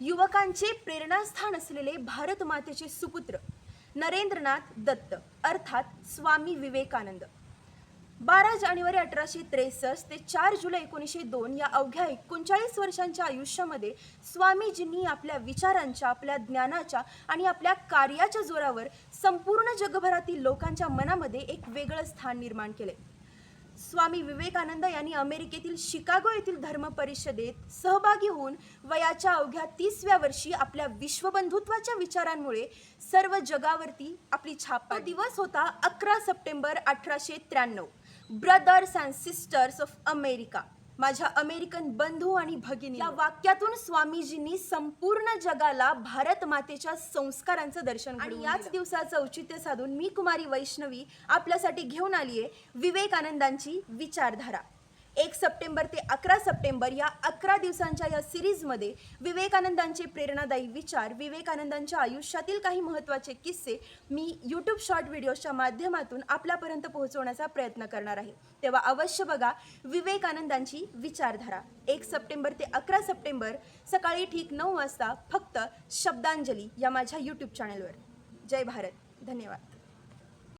युवकांचे प्रेरणास्थान असलेले भारत मातेचे सुपुत्र नरेंद्रनाथ दत्त अर्थात स्वामी विवेकानंद. बारा जानेवारी अठराशे त्रेसष्ट ते चार जुलै एकोणीसशे दोन या अवघ्या एकोणचाळीस वर्षांच्या आयुष्यामध्ये स्वामीजींनी आपल्या विचारांच्या आपल्या ज्ञानाच्या आणि आपल्या कार्याच्या जोरावर संपूर्ण जगभरातील लोकांच्या मनामध्ये एक वेगळं स्थान निर्माण केले. स्वामी विवेकानंद यांनी अमेरिकेतील शिकागो येथील धर्म परिषदेत सहभागी होऊन वयाच्या अवघ्या तीसव्या वर्षी आपल्या विश्वबंधुत्वाच्या विचारांमुळे सर्व जगावरती आपली छाप दिवस होता अकरा सप्टेंबर अठराशे त्र्याण्णव. Brothers and sisters of America माझ्या अमेरिकन बंधू आणि भगिनी. या वाक्यातून स्वामीजींनी संपूर्ण जगाला भारत मातेच्या संस्कारांचं दर्शन आणि याच दिवसाचं औचित्य साधून मी कुमारी वैष्णवी आपल्यासाठी घेऊन आली आहे विवेकानंदांची विचारधारा. एक सप्टेंबर ते अकरा सप्टेंबर या अकरा दिवसांच्या या सिरीजमध्ये विवेकानंदांचे प्रेरणादायी विचार विवेकानंदांच्या आयुष्यातील काही महत्त्वाचे किस्से मी यूट्यूब शॉर्ट व्हिडिओच्या माध्यमातून आपल्यापर्यंत पोहोचवण्याचा प्रयत्न करणार आहे. तेव्हा अवश्य बघा विवेकानंदांची विचारधारा. एक सप्टेंबर ते अकरा सप्टेंबर सकाळी ठीक नऊ वाजता फक्त शब्दांजली या माझ्या यूट्यूब चॅनलवर जय भारत. धन्यवाद.